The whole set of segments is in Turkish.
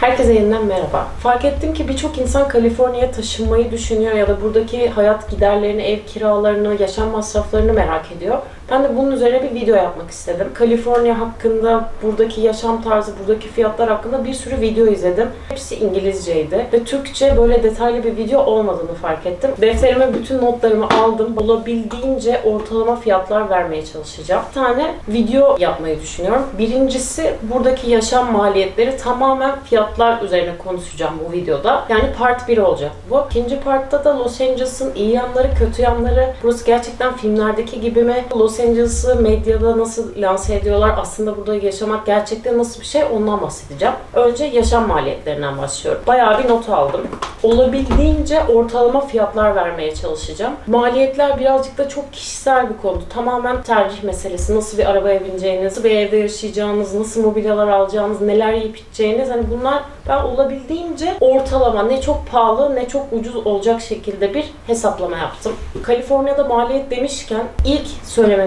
Herkese yeniden merhaba. Fark ettim ki birçok insan Kaliforniya'ya taşınmayı düşünüyor ya da buradaki hayat giderlerini, ev kiralarını, yaşam masraflarını merak ediyor. Ben de bunun üzerine bir video yapmak istedim. Kaliforniya hakkında, buradaki yaşam tarzı, buradaki fiyatlar hakkında bir sürü video izledim. Hepsi İngilizceydi ve Türkçe böyle detaylı bir video olmadığını fark ettim. Defterime bütün notlarımı aldım. Olabildiğince ortalama fiyatlar vermeye çalışacağım. Bir tane video yapmayı düşünüyorum. Birincisi buradaki yaşam maliyetleri tamamen fiyatlar üzerine konuşacağım bu videoda. Yani part 1 olacak bu. İkinci partta da Los Angeles'ın iyi yanları, kötü yanları. Burası gerçekten filmlerdeki gibi mi? Los Angeles'ı medyada nasıl lanse ediyorlar? Aslında burada yaşamak gerçekten nasıl bir şey? Ondan bahsedeceğim. Önce yaşam maliyetlerinden başlıyorum. Bayağı bir not aldım. Olabildiğince ortalama fiyatlar vermeye çalışacağım. Maliyetler birazcık da çok kişisel bir konu. Tamamen tercih meselesi. Nasıl bir arabaya bineceğiniz, nasıl bir evde yaşayacağınız, nasıl mobilyalar alacağınız, neler yiyip içeceğiniz. Hani bunlar ben olabildiğince ortalama ne çok pahalı ne çok ucuz olacak şekilde bir hesaplama yaptım. Kaliforniya'da maliyet demişken ilk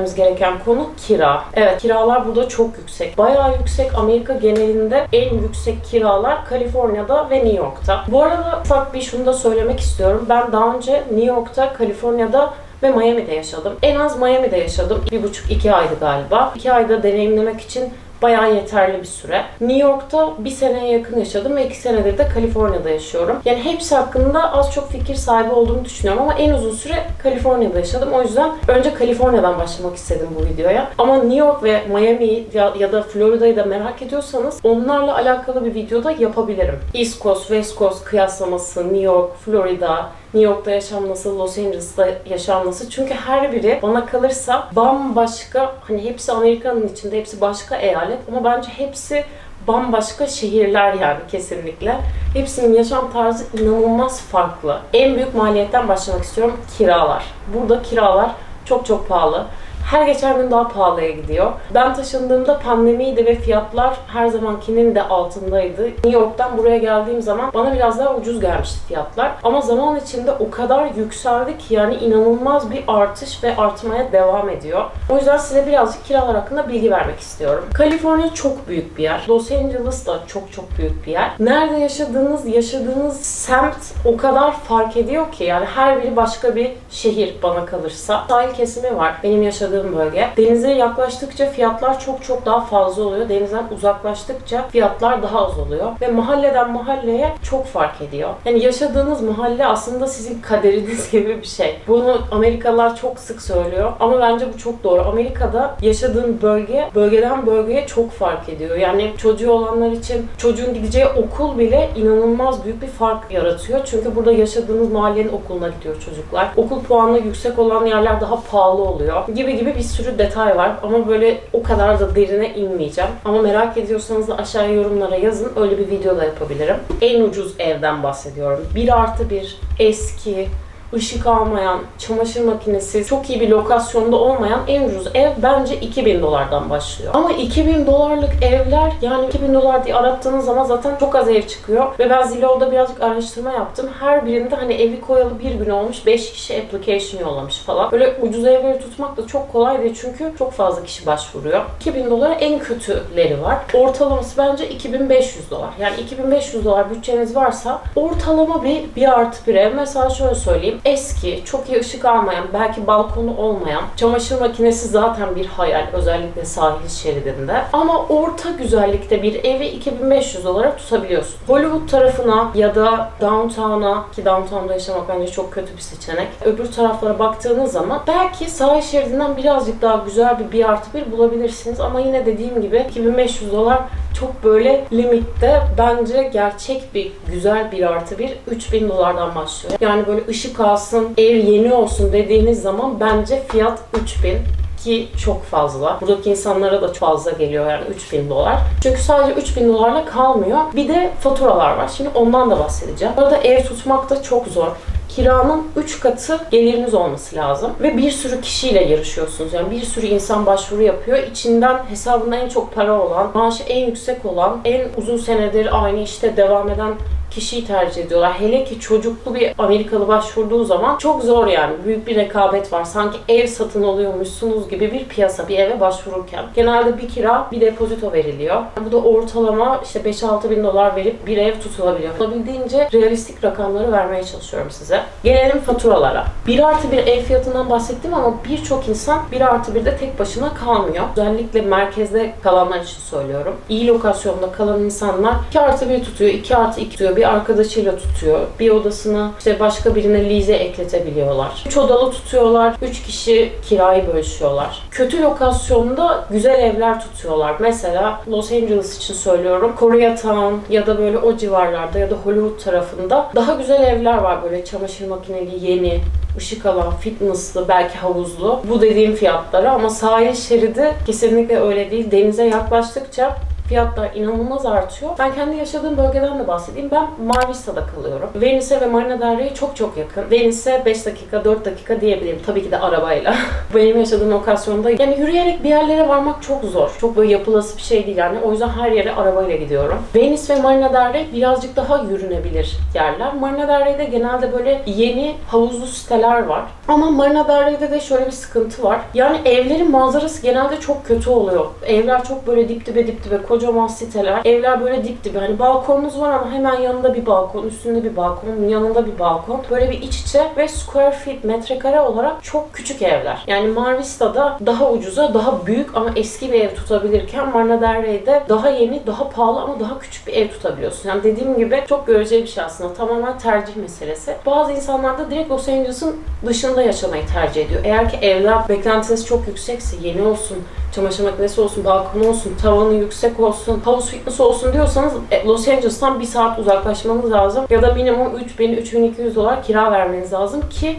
söylememiz gereken konu kira. Evet kiralar burada çok yüksek. Bayağı yüksek. Amerika genelinde en yüksek kiralar Kaliforniya'da ve New York'ta. Bu arada ufak bir şunu da söylemek istiyorum. Ben daha önce New York'ta, Kaliforniya'da ve Miami'de yaşadım. En az Miami'de yaşadım. Bir buçuk iki aydı galiba. İki ayda deneyimlemek için bayağı yeterli bir süre. New York'ta bir seneye yakın yaşadım ve iki senedir de Kaliforniya'da yaşıyorum. Yani hepsi hakkında az çok fikir sahibi olduğumu düşünüyorum ama en uzun süre Kaliforniya'da yaşadım. O yüzden önce Kaliforniya'dan başlamak istedim bu videoya. Ama New York ve Miami ya, ya da Florida'yı da merak ediyorsanız onlarla alakalı bir videoda yapabilirim. East Coast, West Coast kıyaslaması, New York, Florida, New York'ta yaşam nasıl, Los Angeles'ta yaşam nasıl? Çünkü her biri bana kalırsa bambaşka, hani hepsi Amerika'nın içinde, hepsi başka eyalet ama bence hepsi bambaşka şehirler yani kesinlikle. Hepsinin yaşam tarzı inanılmaz farklı. En büyük maliyetten başlamak istiyorum. Kiralar. Burada kiralar çok çok pahalı. Her geçen gün daha pahalıya gidiyor. Ben taşındığımda pandemiydi ve fiyatlar her zamankinin de altındaydı. New York'tan buraya geldiğim zaman bana biraz daha ucuz gelmişti fiyatlar. Ama zaman içinde o kadar yükseldi ki yani inanılmaz bir artış ve artmaya devam ediyor. O yüzden size birazcık kiralar hakkında bilgi vermek istiyorum. Kaliforniya çok büyük bir yer. Los Angeles da çok çok büyük bir yer. Nerede yaşadığınız, yaşadığınız semt o kadar fark ediyor ki yani her biri başka bir şehir bana kalırsa. Sahil kesimi var. Benim yaşadığım bölge. Denize yaklaştıkça fiyatlar çok çok daha fazla oluyor. Denizden uzaklaştıkça fiyatlar daha az oluyor. Ve mahalleden mahalleye çok fark ediyor. Yani yaşadığınız mahalle aslında sizin kaderiniz gibi bir şey. Bunu Amerikalılar çok sık söylüyor. Ama bence bu çok doğru. Amerika'da yaşadığın bölge bölgeden bölgeye çok fark ediyor. Yani çocuğu olanlar için çocuğun gideceği okul bile inanılmaz büyük bir fark yaratıyor. Çünkü burada yaşadığınız mahallenin okuluna gidiyor çocuklar. Okul puanı yüksek olan yerler daha pahalı oluyor. Gibi gibi bir sürü detay var ama böyle o kadar da derine inmeyeceğim. Ama merak ediyorsanız da aşağıya yorumlara yazın. Öyle bir video da yapabilirim. En ucuz evden bahsediyorum. 1 artı 1 eski ışık almayan, çamaşır makinesi, çok iyi bir lokasyonda olmayan en ucuz ev bence 2000 dolardan başlıyor. Ama 2000 dolarlık evler yani 2000 dolar diye arattığınız zaman zaten çok az ev çıkıyor. Ve ben Zillow'da birazcık araştırma yaptım. Her birinde hani evi koyalı bir gün olmuş 5 kişi application yollamış falan. Böyle ucuz evleri tutmak da çok kolay değil çünkü çok fazla kişi başvuruyor. 2000 dolara en kötüleri var. Ortalaması bence 2500 dolar. Yani 2500 dolar bütçeniz varsa ortalama bir 1 artı bir ev. Mesela şöyle söyleyeyim eski, çok iyi ışık almayan, belki balkonu olmayan, çamaşır makinesi zaten bir hayal özellikle sahil şeridinde. Ama orta güzellikte bir evi 2500 dolara tutabiliyorsun. Hollywood tarafına ya da downtown'a ki downtown'da yaşamak bence çok kötü bir seçenek. Öbür taraflara baktığınız zaman belki sahil şeridinden birazcık daha güzel bir 1 artı 1 bulabilirsiniz ama yine dediğim gibi 2500 dolar çok böyle limitte bence gerçek bir güzel bir artı bir 3000 dolardan başlıyor. Yani böyle ışık alsın, ev yeni olsun dediğiniz zaman bence fiyat 3000 ki çok fazla. Buradaki insanlara da çok fazla geliyor yani 3000 dolar. Çünkü sadece 3000 dolarla kalmıyor. Bir de faturalar var. Şimdi ondan da bahsedeceğim. Burada ev tutmak da çok zor kiranın 3 katı geliriniz olması lazım. Ve bir sürü kişiyle yarışıyorsunuz. Yani bir sürü insan başvuru yapıyor. İçinden hesabında en çok para olan, maaşı en yüksek olan, en uzun senedir aynı işte devam eden kişiyi tercih ediyorlar. Hele ki çocuklu bir Amerikalı başvurduğu zaman çok zor yani. Büyük bir rekabet var. Sanki ev satın alıyormuşsunuz gibi bir piyasa bir eve başvururken. Genelde bir kira bir depozito veriliyor. Bu da ortalama işte 5-6 bin dolar verip bir ev tutulabiliyor. Olabildiğince realistik rakamları vermeye çalışıyorum size. Gelelim faturalara. 1 artı bir ev fiyatından bahsettim ama birçok insan 1 artı 1'de tek başına kalmıyor. Özellikle merkezde kalanlar için söylüyorum. İyi lokasyonda kalan insanlar 2 artı 1 tutuyor, 2 artı 2 tutuyor, bir arkadaşıyla tutuyor. Bir odasını işte başka birine lize ekletebiliyorlar. 3 odalı tutuyorlar, 3 kişi kirayı bölüşüyorlar. Kötü lokasyonda güzel evler tutuyorlar. Mesela Los Angeles için söylüyorum. Koreatown ya da böyle o civarlarda ya da Hollywood tarafında daha güzel evler var. Böyle çamaşır makineli, yeni, ışık alan, fitnesslı, belki havuzlu. Bu dediğim fiyatlara ama sahil şeridi kesinlikle öyle değil. Denize yaklaştıkça fiyatlar inanılmaz artıyor. Ben kendi yaşadığım bölgeden de bahsedeyim. Ben Mar Vista'da kalıyorum. Venice ve Marina Del Rey'e çok çok yakın. Venice 5 dakika, 4 dakika diyebilirim. Tabii ki de arabayla. Benim yaşadığım lokasyonda yani yürüyerek bir yerlere varmak çok zor. Çok böyle yapılası bir şey değil yani. O yüzden her yere arabayla gidiyorum. Venice ve Marina Del Rey birazcık daha yürünebilir yerler. Marina Del Rey'de genelde böyle yeni havuzlu siteler var. Ama Marina Del Rey'de de şöyle bir sıkıntı var. Yani evlerin manzarası genelde çok kötü oluyor. Evler çok böyle dip dibe dip dibe kocaman siteler. Evler böyle dip dibe. Hani balkonunuz var ama hemen yanında bir balkon, üstünde bir balkon, yanında bir balkon. Böyle bir iç içe ve square feet metrekare olarak çok küçük evler. Yani Mar Vista'da daha ucuza, daha büyük ama eski bir ev tutabilirken Marina Del daha yeni, daha pahalı ama daha küçük bir ev tutabiliyorsun. Yani dediğim gibi çok göreceli bir şey aslında. Tamamen tercih meselesi. Bazı insanlar da direkt Los Angeles'ın dışında yaşamayı tercih ediyor. Eğer ki evler beklentiniz çok yüksekse, yeni olsun, çamaşır makinesi olsun, balkonu olsun, tavanı yüksek olsun, havuz fitness olsun diyorsanız e, Los Angeles'tan bir saat uzaklaşmanız lazım. Ya da minimum 3000-3200 dolar kira vermeniz lazım ki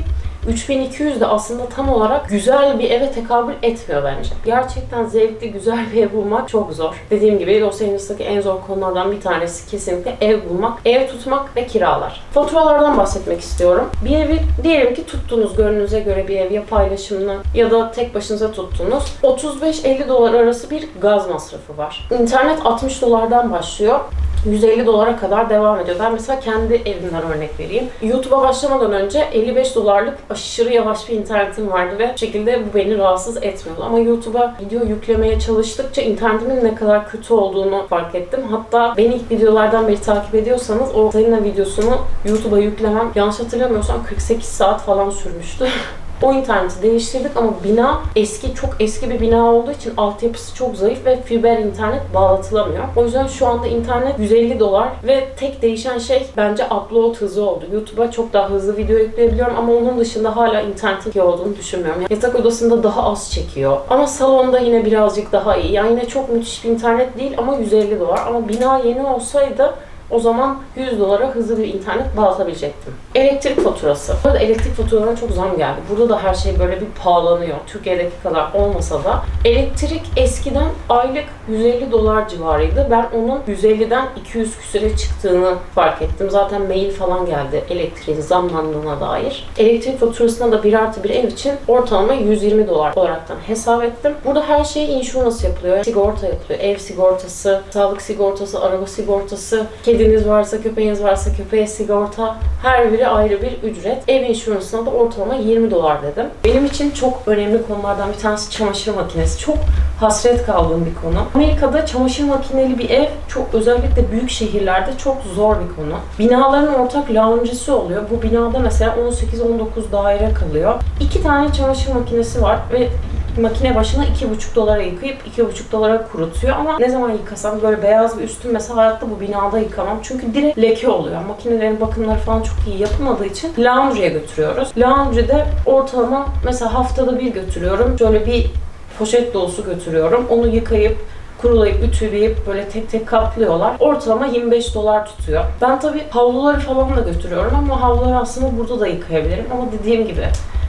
3200 de aslında tam olarak güzel bir eve tekabül etmiyor bence. Gerçekten zevkli, güzel bir ev bulmak çok zor. Dediğim gibi Los Angeles'taki en zor konulardan bir tanesi kesinlikle ev bulmak, ev tutmak ve kiralar. Faturalardan bahsetmek istiyorum. Bir evi diyelim ki tuttunuz gönlünüze göre bir ev ya paylaşımlı ya da tek başınıza tuttunuz. 35-50 dolar arası bir gaz masrafı var. İnternet 60 dolardan başlıyor. 150 dolara kadar devam ediyor. Ben mesela kendi evimden örnek vereyim. YouTube'a başlamadan önce 55 dolarlık aşırı yavaş bir internetim vardı ve bu şekilde bu beni rahatsız etmiyordu. Ama YouTube'a video yüklemeye çalıştıkça internetimin ne kadar kötü olduğunu fark ettim. Hatta beni ilk videolardan beri takip ediyorsanız o Selina videosunu YouTube'a yüklemem yanlış hatırlamıyorsam 48 saat falan sürmüştü. O interneti değiştirdik ama bina eski, çok eski bir bina olduğu için altyapısı çok zayıf ve fiber internet bağlatılamıyor. O yüzden şu anda internet 150 dolar ve tek değişen şey bence upload hızı oldu. YouTube'a çok daha hızlı video yükleyebiliyorum ama onun dışında hala internetin iyi olduğunu düşünmüyorum. Yani yatak odasında daha az çekiyor. Ama salonda yine birazcık daha iyi. Yani yine çok müthiş bir internet değil ama 150 dolar. Ama bina yeni olsaydı o zaman 100 dolara hızlı bir internet bağlatabilecektim. Elektrik faturası. Burada elektrik faturalarına çok zam geldi. Burada da her şey böyle bir pahalanıyor. Türkiye'deki kadar olmasa da. Elektrik eskiden aylık 150 dolar civarıydı. Ben onun 150'den 200 küsüre çıktığını fark ettim. Zaten mail falan geldi elektriğin zamlandığına dair. Elektrik faturasına da 1 artı bir ev için ortalama 120 dolar olaraktan hesap ettim. Burada her şey insurance yapılıyor. Sigorta yapılıyor. Ev sigortası, sağlık sigortası, araba sigortası, kediniz varsa, köpeğiniz varsa köpeğe sigorta. Her biri ayrı bir ücret. Ev insurance'ına da ortalama 20 dolar dedim. Benim için çok önemli konulardan bir tanesi çamaşır makinesi. Çok hasret kaldığım bir konu. Amerika'da çamaşır makineli bir ev çok özellikle büyük şehirlerde çok zor bir konu. Binaların ortak lounge'si oluyor. Bu binada mesela 18-19 daire kalıyor. İki tane çamaşır makinesi var ve makine başına 2,5 dolara yıkayıp 2,5 dolara kurutuyor ama ne zaman yıkasam böyle beyaz bir üstüm mesela hayatta bu binada yıkamam çünkü direkt leke oluyor. Makinelerin bakımları falan çok iyi yapılmadığı için laundry'e götürüyoruz. Laundry'de ortalama mesela haftada bir götürüyorum. Şöyle bir poşet dolusu götürüyorum. Onu yıkayıp kurulayıp, ütüleyip böyle tek tek kaplıyorlar. Ortalama 25 dolar tutuyor. Ben tabii havluları falan da götürüyorum ama havluları aslında burada da yıkayabilirim. Ama dediğim gibi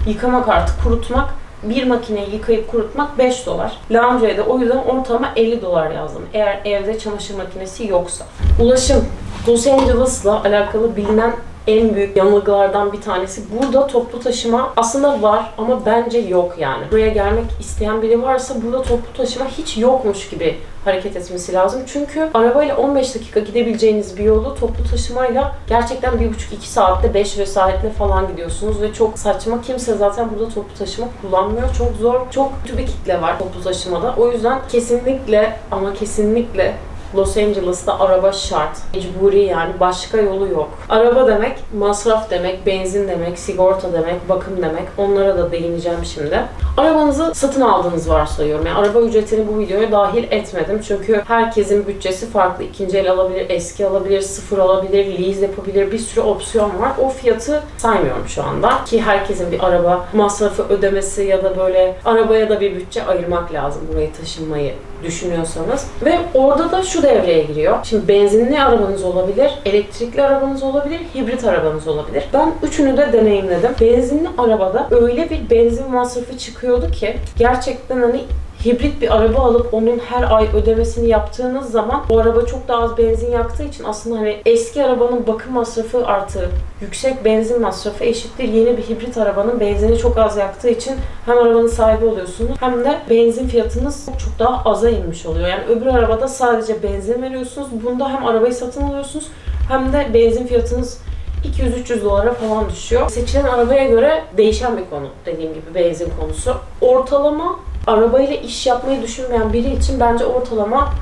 yıkamak artık kurutmak bir makineyi yıkayıp kurutmak 5 dolar. Laundry'e de o yüzden ortalama 50 dolar yazdım. Eğer evde çamaşır makinesi yoksa. Ulaşım. Los Angeles'la alakalı bilinen en büyük yanılgılardan bir tanesi. Burada toplu taşıma aslında var ama bence yok yani. Buraya gelmek isteyen biri varsa burada toplu taşıma hiç yokmuş gibi hareket etmesi lazım. Çünkü arabayla 15 dakika gidebileceğiniz bir yolu toplu taşımayla gerçekten 1,5-2 saatte 5 vesayetle falan gidiyorsunuz ve çok saçma. Kimse zaten burada toplu taşıma kullanmıyor. Çok zor, çok kötü bir kitle var toplu taşımada. O yüzden kesinlikle ama kesinlikle Los Angeles'ta araba şart. Mecburi yani başka yolu yok. Araba demek masraf demek, benzin demek, sigorta demek, bakım demek. Onlara da değineceğim şimdi. Arabanızı satın aldığınız varsayıyorum. Yani araba ücretini bu videoya dahil etmedim. Çünkü herkesin bütçesi farklı. İkinci el alabilir, eski alabilir, sıfır alabilir, lease yapabilir. Bir sürü opsiyon var. O fiyatı saymıyorum şu anda. Ki herkesin bir araba masrafı ödemesi ya da böyle arabaya da bir bütçe ayırmak lazım burayı taşınmayı düşünüyorsanız. Ve orada da şu devreye giriyor. Şimdi benzinli arabanız olabilir, elektrikli arabanız olabilir, hibrit arabanız olabilir. Ben üçünü de deneyimledim. Benzinli arabada öyle bir benzin masrafı çıkıyordu ki gerçekten hani hibrit bir araba alıp onun her ay ödemesini yaptığınız zaman o araba çok daha az benzin yaktığı için aslında hani eski arabanın bakım masrafı artı yüksek benzin masrafı eşittir yeni bir hibrit arabanın benzini çok az yaktığı için hem arabanın sahibi oluyorsunuz hem de benzin fiyatınız çok daha aza inmiş oluyor. Yani öbür arabada sadece benzin veriyorsunuz. Bunda hem arabayı satın alıyorsunuz hem de benzin fiyatınız 200-300 dolara falan düşüyor. Seçilen arabaya göre değişen bir konu dediğim gibi benzin konusu. Ortalama arabayla iş yapmayı düşünmeyen biri için bence ortalama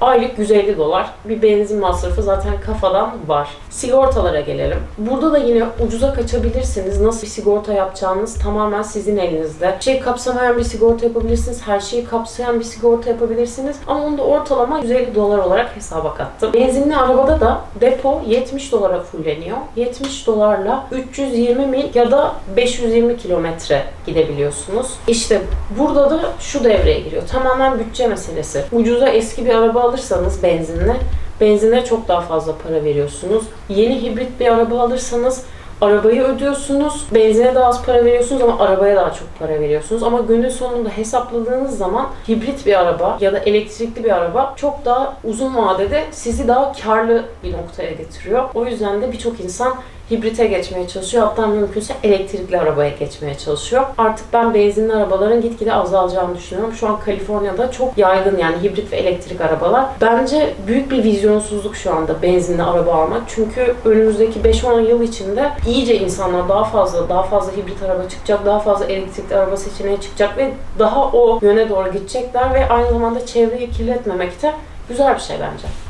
aylık 150 dolar. Bir benzin masrafı zaten kafadan var. Sigortalara gelelim. Burada da yine ucuza kaçabilirsiniz. Nasıl bir sigorta yapacağınız tamamen sizin elinizde. Bir şey kapsamayan bir sigorta yapabilirsiniz. Her şeyi kapsayan bir sigorta yapabilirsiniz. Ama onu da ortalama 150 dolar olarak hesaba kattım. Benzinli arabada da depo 70 dolara fulleniyor. 70 dolarla 320 mil ya da 520 kilometre gidebiliyorsunuz. İşte burada da şu devreye giriyor. Tamamen bütçe meselesi. Ucuza eski bir araba alırsanız benzinli benzine çok daha fazla para veriyorsunuz. Yeni hibrit bir araba alırsanız arabayı ödüyorsunuz. Benzine daha az para veriyorsunuz ama arabaya daha çok para veriyorsunuz. Ama günün sonunda hesapladığınız zaman hibrit bir araba ya da elektrikli bir araba çok daha uzun vadede sizi daha karlı bir noktaya getiriyor. O yüzden de birçok insan hibrite geçmeye çalışıyor. Hatta mümkünse elektrikli arabaya geçmeye çalışıyor. Artık ben benzinli arabaların gitgide azalacağını düşünüyorum. Şu an Kaliforniya'da çok yaygın yani hibrit ve elektrik arabalar. Bence büyük bir vizyonsuzluk şu anda benzinli araba almak. Çünkü önümüzdeki 5-10 yıl içinde iyice insanlar daha fazla daha fazla hibrit araba çıkacak, daha fazla elektrikli araba seçeneği çıkacak ve daha o yöne doğru gidecekler ve aynı zamanda çevreyi kirletmemek de güzel bir şey bence.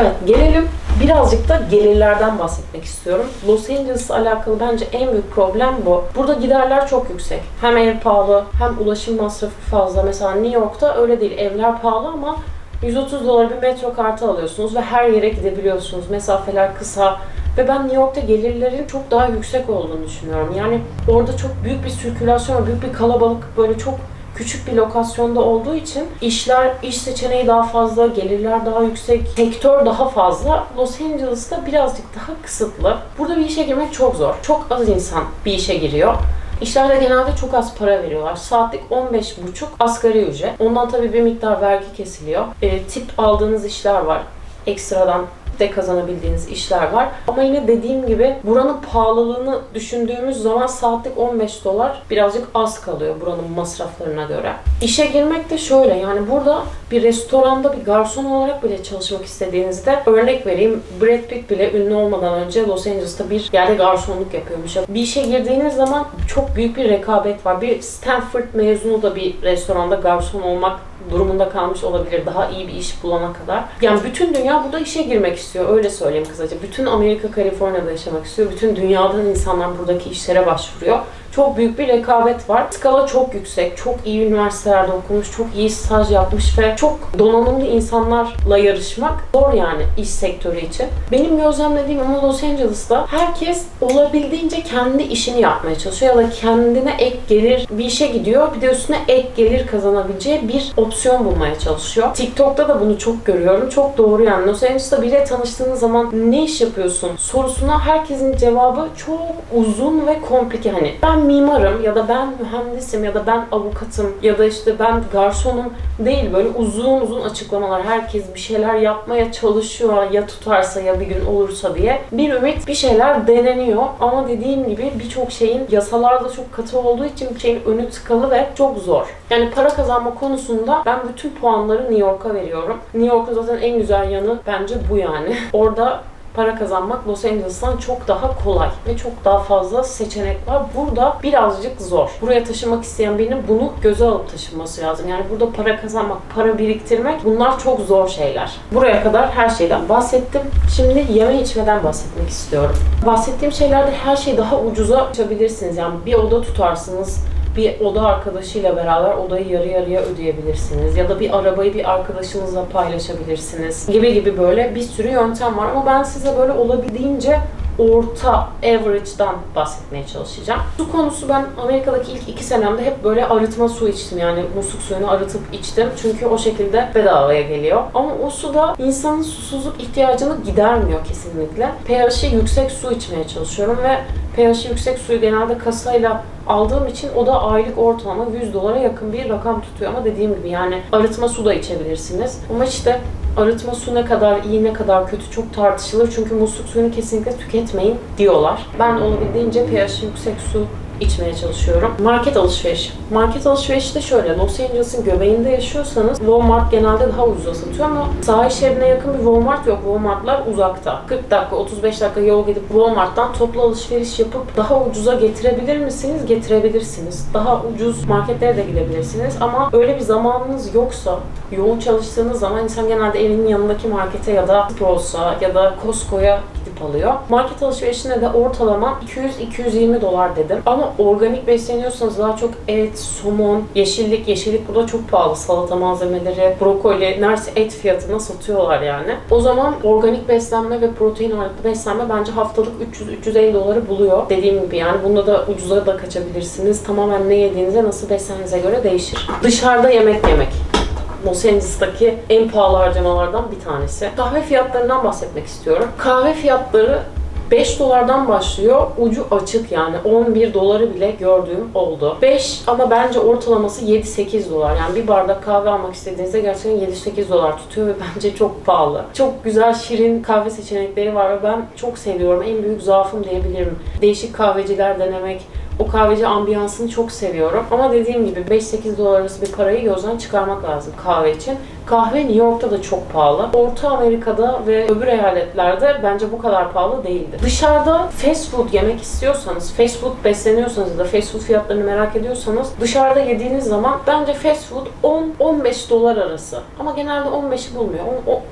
Evet gelelim birazcık da gelirlerden bahsetmek istiyorum. Los Angeles'la alakalı bence en büyük problem bu. Burada giderler çok yüksek. Hem ev pahalı hem ulaşım masrafı fazla. Mesela New York'ta öyle değil. Evler pahalı ama 130 dolar bir metro kartı alıyorsunuz ve her yere gidebiliyorsunuz. Mesafeler kısa. Ve ben New York'ta gelirlerin çok daha yüksek olduğunu düşünüyorum. Yani orada çok büyük bir sirkülasyon, büyük bir kalabalık, böyle çok küçük bir lokasyonda olduğu için işler, iş seçeneği daha fazla, gelirler daha yüksek, sektör daha fazla. Los Angeles'ta birazcık daha kısıtlı. Burada bir işe girmek çok zor. Çok az insan bir işe giriyor. İşlerde genelde çok az para veriyorlar. Saatlik 15,5 asgari ücret. Ondan tabii bir miktar vergi kesiliyor. E, tip aldığınız işler var. Ekstradan de kazanabildiğiniz işler var. Ama yine dediğim gibi buranın pahalılığını düşündüğümüz zaman saatlik 15 dolar birazcık az kalıyor buranın masraflarına göre. İşe girmek de şöyle yani burada bir restoranda bir garson olarak bile çalışmak istediğinizde örnek vereyim Brad Pitt bile ünlü olmadan önce Los Angeles'ta bir yerde garsonluk yapıyormuş. Bir işe girdiğiniz zaman çok büyük bir rekabet var. Bir Stanford mezunu da bir restoranda garson olmak durumunda kalmış olabilir daha iyi bir iş bulana kadar. Yani bütün dünya burada işe girmek istiyor öyle söyleyeyim kısaca. Bütün Amerika Kaliforniya'da yaşamak istiyor. Bütün dünyadan insanlar buradaki işlere başvuruyor. Çok büyük bir rekabet var. Skala çok yüksek. Çok iyi üniversitelerde okumuş, çok iyi staj yapmış ve çok donanımlı insanlarla yarışmak zor yani iş sektörü için. Benim gözlemlediğim ama Los Angeles'ta herkes olabildiğince kendi işini yapmaya çalışıyor ya da kendine ek gelir bir işe gidiyor. Bir de üstüne ek gelir kazanabileceği bir opsiyon bulmaya çalışıyor. TikTok'ta da bunu çok görüyorum. Çok doğru yani. Los Angeles'ta biriyle tanıştığınız zaman ne iş yapıyorsun sorusuna herkesin cevabı çok uzun ve komplike hani ben mimarım ya da ben mühendisim ya da ben avukatım ya da işte ben garsonum değil böyle uzun uzun açıklamalar. Herkes bir şeyler yapmaya çalışıyor ya tutarsa ya bir gün olursa diye. Bir ümit bir şeyler deneniyor ama dediğim gibi birçok şeyin yasalarda çok katı olduğu için bir şeyin önü tıkalı ve çok zor. Yani para kazanma konusunda ben bütün puanları New York'a veriyorum. New York'un zaten en güzel yanı bence bu yani. Orada para kazanmak Los Angeles'tan çok daha kolay ve çok daha fazla seçenek var. Burada birazcık zor. Buraya taşımak isteyen birinin bunu göze alıp taşınması lazım. Yani burada para kazanmak, para biriktirmek bunlar çok zor şeyler. Buraya kadar her şeyden bahsettim. Şimdi yeme içmeden bahsetmek istiyorum. Bahsettiğim şeylerde her şeyi daha ucuza açabilirsiniz. Yani bir oda tutarsınız, bir oda arkadaşıyla beraber odayı yarı yarıya ödeyebilirsiniz. Ya da bir arabayı bir arkadaşınızla paylaşabilirsiniz. Gibi gibi böyle bir sürü yöntem var. Ama ben size böyle olabildiğince orta average'dan bahsetmeye çalışacağım. Su konusu ben Amerika'daki ilk iki senemde hep böyle arıtma su içtim. Yani musluk suyunu arıtıp içtim. Çünkü o şekilde bedavaya geliyor. Ama o su da insanın susuzluk ihtiyacını gidermiyor kesinlikle. pH'i yüksek su içmeye çalışıyorum ve pH'i yüksek suyu genelde kasayla aldığım için o da aylık ortalama 100 dolara yakın bir rakam tutuyor ama dediğim gibi yani arıtma su da içebilirsiniz. Ama işte arıtma su ne kadar iyi ne kadar kötü çok tartışılır çünkü musluk suyunu kesinlikle tüketmeyin diyorlar. Ben olabildiğince pH yüksek su içmeye çalışıyorum. Market alışverişi. Market alışverişi de şöyle. Los Angeles'ın göbeğinde yaşıyorsanız Walmart genelde daha ucuza satıyor ama sahil şehrine yakın bir Walmart yok. Walmartlar uzakta. 40 dakika, 35 dakika yol gidip Walmart'tan toplu alışveriş yapıp daha ucuza getirebilir misiniz? Getirebilirsiniz. Daha ucuz marketlere de gidebilirsiniz ama öyle bir zamanınız yoksa, yoğun çalıştığınız zaman insan genelde evinin yanındaki markete ya da Spross'a ya da Costco'ya alıyor. Market alışverişine de ortalama 200-220 dolar dedim. Ama organik besleniyorsanız daha çok et, somon, yeşillik, yeşillik burada çok pahalı. Salata malzemeleri, brokoli, neredeyse et fiyatına satıyorlar yani. O zaman organik beslenme ve protein ağırlıklı beslenme bence haftalık 300-350 doları buluyor. Dediğim gibi yani bunda da ucuza da kaçabilirsiniz. Tamamen ne yediğinize, nasıl beslendiğinize göre değişir. Dışarıda yemek yemek. Los Angeles'taki en pahalı harcamalardan bir tanesi. Kahve fiyatlarından bahsetmek istiyorum. Kahve fiyatları 5 dolardan başlıyor. Ucu açık yani 11 doları bile gördüğüm oldu. 5 ama bence ortalaması 7-8 dolar. Yani bir bardak kahve almak istediğinizde gerçekten 7-8 dolar tutuyor ve bence çok pahalı. Çok güzel şirin kahve seçenekleri var ve ben çok seviyorum. En büyük zaafım diyebilirim. Değişik kahveciler denemek, o kahveci ambiyansını çok seviyorum. Ama dediğim gibi 5-8 dolar arası bir parayı gözden çıkarmak lazım kahve için. Kahve New York'ta da çok pahalı. Orta Amerika'da ve öbür eyaletlerde bence bu kadar pahalı değildi. Dışarıda fast food yemek istiyorsanız, fast food besleniyorsanız ya da fast food fiyatlarını merak ediyorsanız dışarıda yediğiniz zaman bence fast food 10-15 dolar arası. Ama genelde 15'i bulmuyor.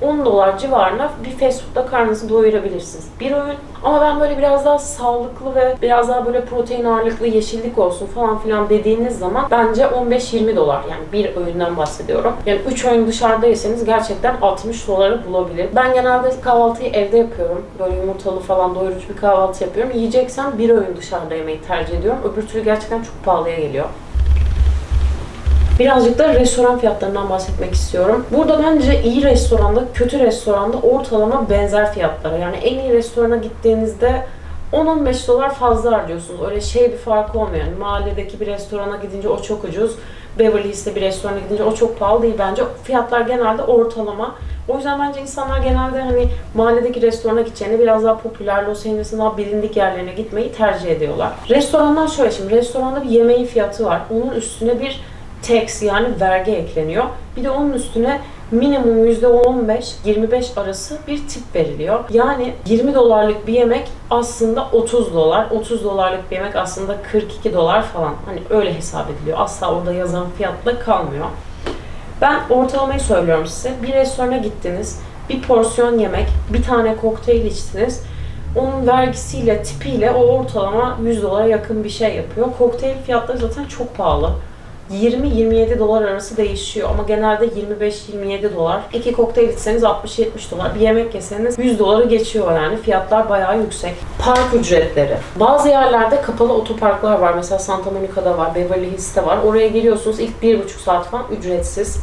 10, 10 dolar civarına bir fast foodla karnınızı doyurabilirsiniz. Bir öğün ama ben böyle biraz daha sağlıklı ve biraz daha böyle protein ağırlıklı yeşillik olsun falan filan dediğiniz zaman bence 15-20 dolar yani bir öğünden bahsediyorum. Yani 3 öğün dışarıda yeseniz gerçekten 60 doları bulabilir. Ben genelde kahvaltıyı evde yapıyorum. Böyle yumurtalı falan doyurucu bir kahvaltı yapıyorum. Yiyeceksem bir öğün dışarıda yemeyi tercih ediyorum. Öbür türlü gerçekten çok pahalıya geliyor. Birazcık da restoran fiyatlarından bahsetmek istiyorum. Burada bence iyi restoranda, kötü restoranda ortalama benzer fiyatlara. Yani en iyi restorana gittiğinizde 10-15 dolar fazla harcıyorsunuz. Öyle şey bir farkı olmuyor. Yani mahalledeki bir restorana gidince o çok ucuz. Beverly Hills'te bir restorana gidince o çok pahalı değil bence. Fiyatlar genelde ortalama. O yüzden bence insanlar genelde hani mahalledeki restorana gideceğini biraz daha popüler Los Angeles'ın daha bilindik yerlerine gitmeyi tercih ediyorlar. Restorandan şöyle şimdi restoranda bir yemeğin fiyatı var. Onun üstüne bir tax yani vergi ekleniyor. Bir de onun üstüne minimum %15-25 arası bir tip veriliyor. Yani 20 dolarlık bir yemek aslında 30 dolar. 30 dolarlık bir yemek aslında 42 dolar falan. Hani öyle hesap ediliyor. Asla orada yazan fiyatla kalmıyor. Ben ortalamayı söylüyorum size. Bir restorana gittiniz. Bir porsiyon yemek, bir tane kokteyl içtiniz. Onun vergisiyle, tipiyle o ortalama 100 dolara yakın bir şey yapıyor. Kokteyl fiyatları zaten çok pahalı. 20-27 dolar arası değişiyor ama genelde 25-27 dolar. İki kokteyl içseniz 60-70 dolar. Bir yemek yeseniz 100 doları geçiyor yani. Fiyatlar bayağı yüksek. Park ücretleri. Bazı yerlerde kapalı otoparklar var. Mesela Santa Monica'da var, Beverly Hills'te var. Oraya geliyorsunuz ilk 1,5 saat falan ücretsiz.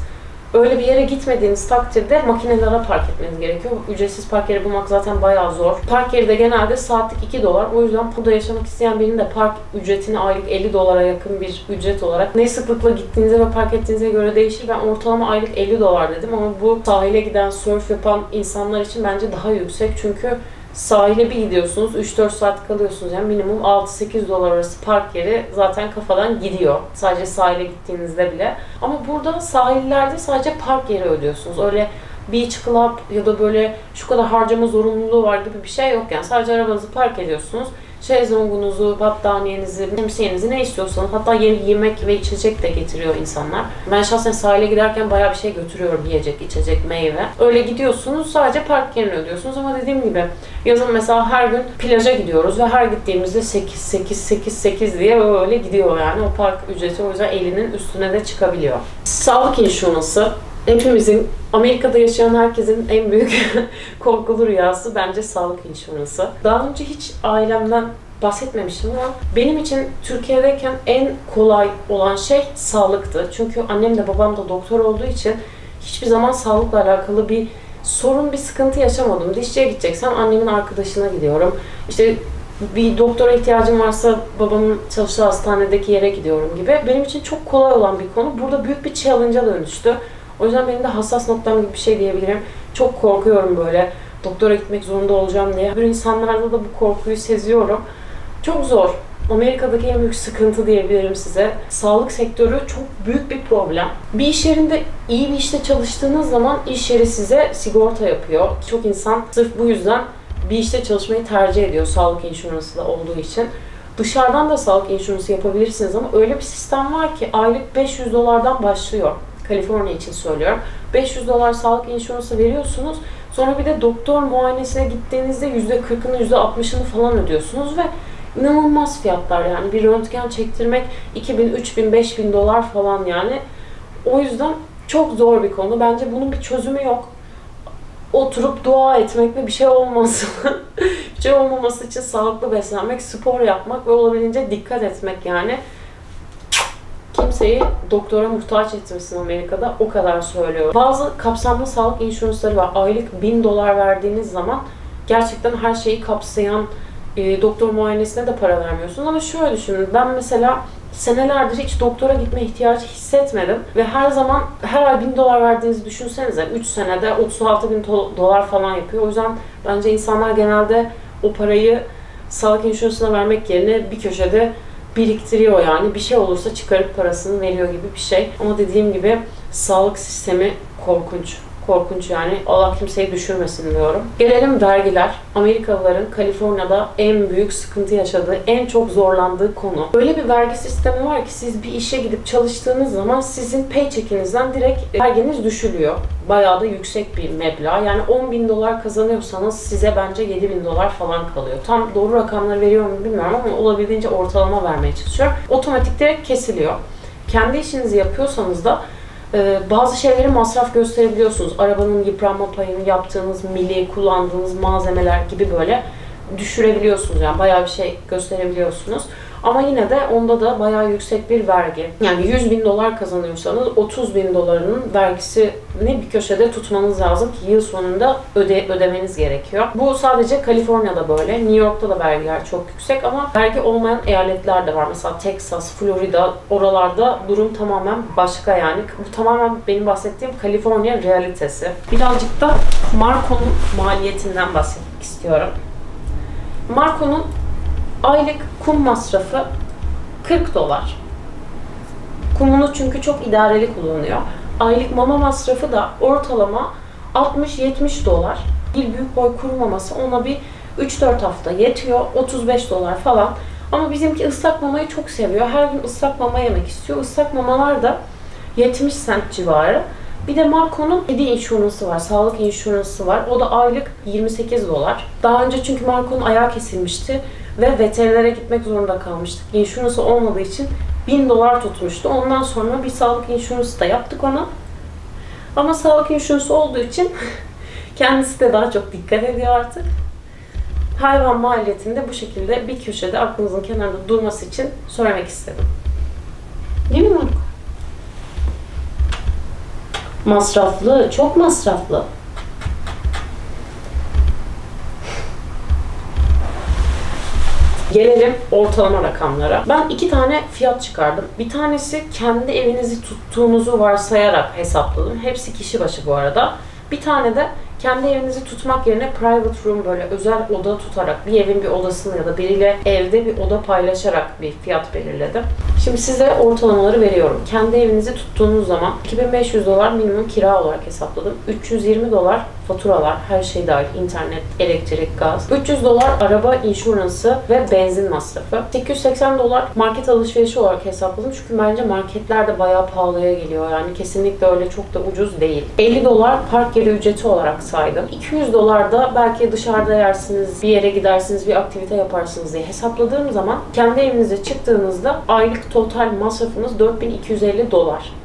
Öyle bir yere gitmediğiniz takdirde makinelere park etmeniz gerekiyor. Ücretsiz park yeri bulmak zaten bayağı zor. Park yeri de genelde saatlik 2 dolar. O yüzden burada yaşamak isteyen birinin de park ücretini aylık 50 dolara yakın bir ücret olarak ne sıklıkla gittiğinize ve park ettiğinize göre değişir. Ben ortalama aylık 50 dolar dedim ama bu sahile giden, surf yapan insanlar için bence daha yüksek. Çünkü sahile bir gidiyorsunuz 3-4 saat kalıyorsunuz yani minimum 6-8 dolar arası park yeri zaten kafadan gidiyor. Sadece sahile gittiğinizde bile. Ama burada sahillerde sadece park yeri ödüyorsunuz. Öyle beach club ya da böyle şu kadar harcama zorunluluğu var gibi bir şey yok yani. Sadece arabanızı park ediyorsunuz. Şezlongunuzu, battaniyenizi, şemsiyenizi ne istiyorsanız hatta yemek ve içecek de getiriyor insanlar. Ben şahsen sahile giderken bayağı bir şey götürüyorum. Yiyecek, içecek, meyve. Öyle gidiyorsunuz sadece park yerini ödüyorsunuz ama dediğim gibi yazın mesela her gün plaja gidiyoruz ve her gittiğimizde 8 8 8 8 diye öyle gidiyor yani o park ücreti o yüzden elinin üstüne de çıkabiliyor. Sağlık inşuransı hepimizin Amerika'da yaşayan herkesin en büyük korkulu rüyası bence sağlık inşuransı. Daha önce hiç ailemden bahsetmemiştim ama benim için Türkiye'deyken en kolay olan şey sağlıktı. Çünkü annem de babam da doktor olduğu için hiçbir zaman sağlıkla alakalı bir sorun, bir sıkıntı yaşamadım. Dişçiye gideceksem annemin arkadaşına gidiyorum. İşte bir doktora ihtiyacım varsa babamın çalıştığı hastanedeki yere gidiyorum gibi. Benim için çok kolay olan bir konu. Burada büyük bir challenge'a dönüştü. O yüzden benim de hassas noktam gibi bir şey diyebilirim. Çok korkuyorum böyle doktora gitmek zorunda olacağım diye. Bir insanlarda da bu korkuyu seziyorum. Çok zor. Amerika'daki en büyük sıkıntı diyebilirim size. Sağlık sektörü çok büyük bir problem. Bir iş yerinde iyi bir işte çalıştığınız zaman iş yeri size sigorta yapıyor. Çok insan sırf bu yüzden bir işte çalışmayı tercih ediyor sağlık inşuransı da olduğu için. Dışarıdan da sağlık inşuransı yapabilirsiniz ama öyle bir sistem var ki aylık 500 dolardan başlıyor. Kaliforniya için söylüyorum. 500 dolar sağlık inşuransı veriyorsunuz. Sonra bir de doktor muayenesine gittiğinizde %40'ını %60'ını falan ödüyorsunuz ve inanılmaz fiyatlar yani. Bir röntgen çektirmek 2000, 3000, 5000 dolar falan yani. O yüzden çok zor bir konu. Bence bunun bir çözümü yok. Oturup dua etmek ve bir şey olmasın. bir şey olmaması için sağlıklı beslenmek, spor yapmak ve olabildiğince dikkat etmek yani kimseyi doktora muhtaç etmesin Amerika'da o kadar söylüyorum. Bazı kapsamlı sağlık inşuransları var. Aylık 1000 dolar verdiğiniz zaman gerçekten her şeyi kapsayan e, doktor muayenesine de para vermiyorsunuz. Ama şöyle düşünün. Ben mesela senelerdir hiç doktora gitme ihtiyacı hissetmedim. Ve her zaman her ay 1000 dolar verdiğinizi düşünsenize. 3 senede 36 bin dolar falan yapıyor. O yüzden bence insanlar genelde o parayı sağlık inşuransına vermek yerine bir köşede biriktiriyor yani. Bir şey olursa çıkarıp parasını veriyor gibi bir şey. Ama dediğim gibi sağlık sistemi korkunç. Korkunç yani. Allah kimseyi düşürmesin diyorum. Gelelim vergiler. Amerikalıların Kaliforniya'da en büyük sıkıntı yaşadığı, en çok zorlandığı konu. Öyle bir vergi sistemi var ki siz bir işe gidip çalıştığınız zaman sizin paycheckinizden direkt verginiz düşülüyor. Bayağı da yüksek bir meblağ. Yani 10 bin dolar kazanıyorsanız size bence 7 bin dolar falan kalıyor. Tam doğru rakamları veriyor mu bilmiyorum ama olabildiğince ortalama vermeye çalışıyorum. Otomatik direkt kesiliyor. Kendi işinizi yapıyorsanız da ee, bazı şeyleri masraf gösterebiliyorsunuz. Arabanın yıpranma payını, yaptığınız mili, kullandığınız malzemeler gibi böyle düşürebiliyorsunuz. Yani bayağı bir şey gösterebiliyorsunuz. Ama yine de onda da bayağı yüksek bir vergi. Yani 100 bin dolar kazanıyorsanız 30 bin dolarının vergisini bir köşede tutmanız lazım ki yıl sonunda öde, ödemeniz gerekiyor. Bu sadece Kaliforniya'da böyle. New York'ta da vergiler çok yüksek ama vergi olmayan eyaletler de var. Mesela Texas, Florida oralarda durum tamamen başka yani. Bu tamamen benim bahsettiğim Kaliforniya realitesi. Birazcık da Marco'nun maliyetinden bahsetmek istiyorum. Marco'nun aylık kum masrafı 40 dolar. Kumunu çünkü çok idareli kullanıyor. Aylık mama masrafı da ortalama 60-70 dolar. Bir büyük boy kuru maması ona bir 3-4 hafta yetiyor. 35 dolar falan. Ama bizimki ıslak mamayı çok seviyor. Her gün ıslak mama yemek istiyor. Islak mamalar da 70 cent civarı. Bir de Marco'nun kedi insuransı var, sağlık insuransı var. O da aylık 28 dolar. Daha önce çünkü Marco'nun ayağı kesilmişti ve veterinere gitmek zorunda kalmıştık. İnsuransı olmadığı için 1000 dolar tutmuştu. Ondan sonra bir sağlık insuransı da yaptık ona. Ama sağlık insuransı olduğu için kendisi de daha çok dikkat ediyor artık. Hayvan maliyetinde bu şekilde bir köşede aklınızın kenarında durması için söylemek istedim. Değil mi Marco? Masraflı, çok masraflı. Gelelim ortalama rakamlara. Ben iki tane fiyat çıkardım. Bir tanesi kendi evinizi tuttuğunuzu varsayarak hesapladım. Hepsi kişi başı bu arada. Bir tane de kendi evinizi tutmak yerine private room böyle özel oda tutarak bir evin bir odasını ya da biriyle evde bir oda paylaşarak bir fiyat belirledim. Şimdi size ortalamaları veriyorum. Kendi evinizi tuttuğunuz zaman 2500 dolar minimum kira olarak hesapladım. 320 dolar faturalar, her şey dahil, internet, elektrik, gaz. 300 dolar araba insuransı ve benzin masrafı. 880 dolar market alışverişi olarak hesapladım. Çünkü bence marketler de bayağı pahalıya geliyor. Yani kesinlikle öyle çok da ucuz değil. 50 dolar park yeri ücreti olarak saydım. 200 dolar da belki dışarıda yersiniz, bir yere gidersiniz, bir aktivite yaparsınız diye hesapladığım zaman kendi evinize çıktığınızda aylık total masrafınız 4250 dolar.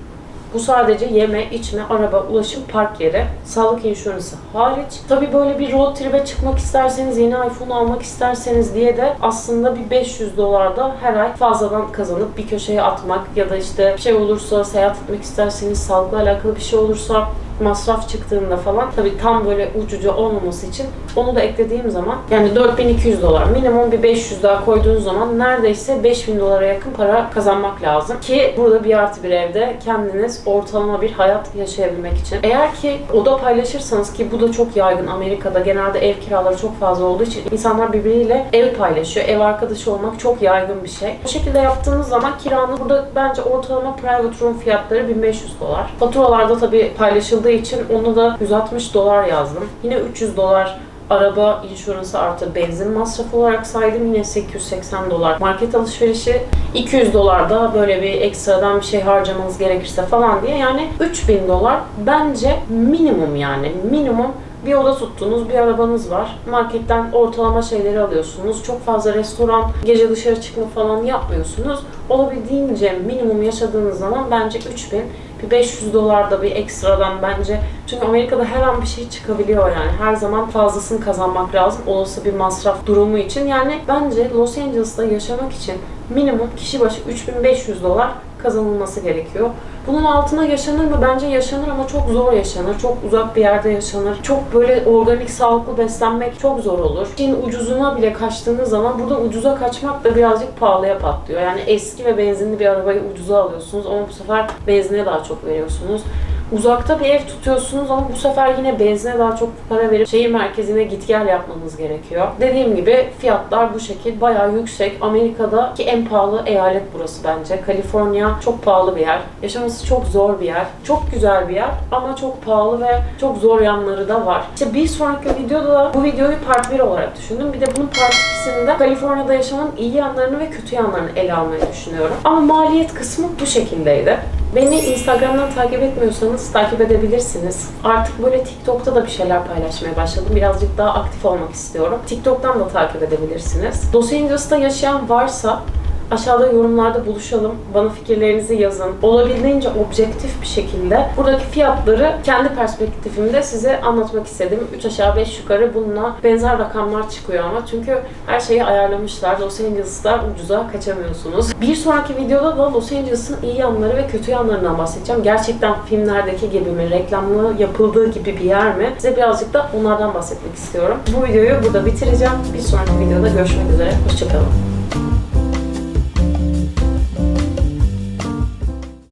Bu sadece yeme, içme, araba, ulaşım, park yeri, sağlık inşuransı hariç. Tabii böyle bir road trip'e çıkmak isterseniz, yeni iPhone almak isterseniz diye de aslında bir 500 dolar da her ay fazladan kazanıp bir köşeye atmak ya da işte bir şey olursa, seyahat etmek isterseniz, sağlıkla alakalı bir şey olursa masraf çıktığında falan tabii tam böyle ucuca olmaması için onu da eklediğim zaman yani 4200 dolar minimum bir 500 daha koyduğunuz zaman neredeyse 5000 dolara yakın para kazanmak lazım ki burada bir artı bir evde kendiniz ortalama bir hayat yaşayabilmek için. Eğer ki oda paylaşırsanız ki bu da çok yaygın Amerika'da genelde ev kiraları çok fazla olduğu için insanlar birbiriyle ev paylaşıyor. Ev arkadaşı olmak çok yaygın bir şey. Bu şekilde yaptığınız zaman kiranın burada bence ortalama private room fiyatları 1500 dolar. Faturalarda tabii paylaşıldığı için onu da 160 dolar yazdım. Yine 300 dolar araba inşuransı artı benzin masrafı olarak saydım. Yine 880 dolar market alışverişi. 200 dolar da böyle bir ekstradan bir şey harcamanız gerekirse falan diye. Yani 3000 dolar bence minimum yani. Minimum bir oda tuttuğunuz bir arabanız var. Marketten ortalama şeyleri alıyorsunuz. Çok fazla restoran, gece dışarı çıkma falan yapmıyorsunuz. Olabildiğince minimum yaşadığınız zaman bence 3000 bir 500 dolar da bir ekstradan bence. Çünkü Amerika'da her an bir şey çıkabiliyor yani. Her zaman fazlasını kazanmak lazım. Olası bir masraf durumu için. Yani bence Los Angeles'ta yaşamak için minimum kişi başı 3500 dolar kazanılması gerekiyor. Bunun altına yaşanır mı? Bence yaşanır ama çok zor yaşanır. Çok uzak bir yerde yaşanır. Çok böyle organik, sağlıklı beslenmek çok zor olur. Çin ucuzuna bile kaçtığınız zaman burada ucuza kaçmak da birazcık pahalıya patlıyor. Yani eski ve benzinli bir arabayı ucuza alıyorsunuz ama bu sefer benzine daha çok veriyorsunuz. Uzakta bir ev tutuyorsunuz ama bu sefer yine benzine daha çok para verip şehir merkezine git gel yapmanız gerekiyor. Dediğim gibi fiyatlar bu şekil bayağı yüksek. Amerika'daki en pahalı eyalet burası bence. Kaliforniya çok pahalı bir yer. Yaşaması çok zor bir yer. Çok güzel bir yer ama çok pahalı ve çok zor yanları da var. İşte bir sonraki videoda da bu videoyu part 1 olarak düşündüm. Bir de bunun part 2'sinde Kaliforniya'da yaşamanın iyi yanlarını ve kötü yanlarını ele almayı düşünüyorum. Ama maliyet kısmı bu şekildeydi. Beni Instagram'dan takip etmiyorsanız takip edebilirsiniz. Artık böyle TikTok'ta da bir şeyler paylaşmaya başladım. Birazcık daha aktif olmak istiyorum. TikTok'tan da takip edebilirsiniz. Los Angeles'ta yaşayan varsa Aşağıda yorumlarda buluşalım. Bana fikirlerinizi yazın. Olabildiğince objektif bir şekilde buradaki fiyatları kendi perspektifimde size anlatmak istedim. 3 aşağı 5 yukarı bununla benzer rakamlar çıkıyor ama çünkü her şeyi ayarlamışlar. Los Angeles'ta ucuza kaçamıyorsunuz. Bir sonraki videoda da Los Angeles'ın iyi yanları ve kötü yanlarından bahsedeceğim. Gerçekten filmlerdeki gibi mi, reklamlı yapıldığı gibi bir yer mi? Size birazcık da onlardan bahsetmek istiyorum. Bu videoyu burada bitireceğim. Bir sonraki videoda görüşmek üzere. Hoşçakalın.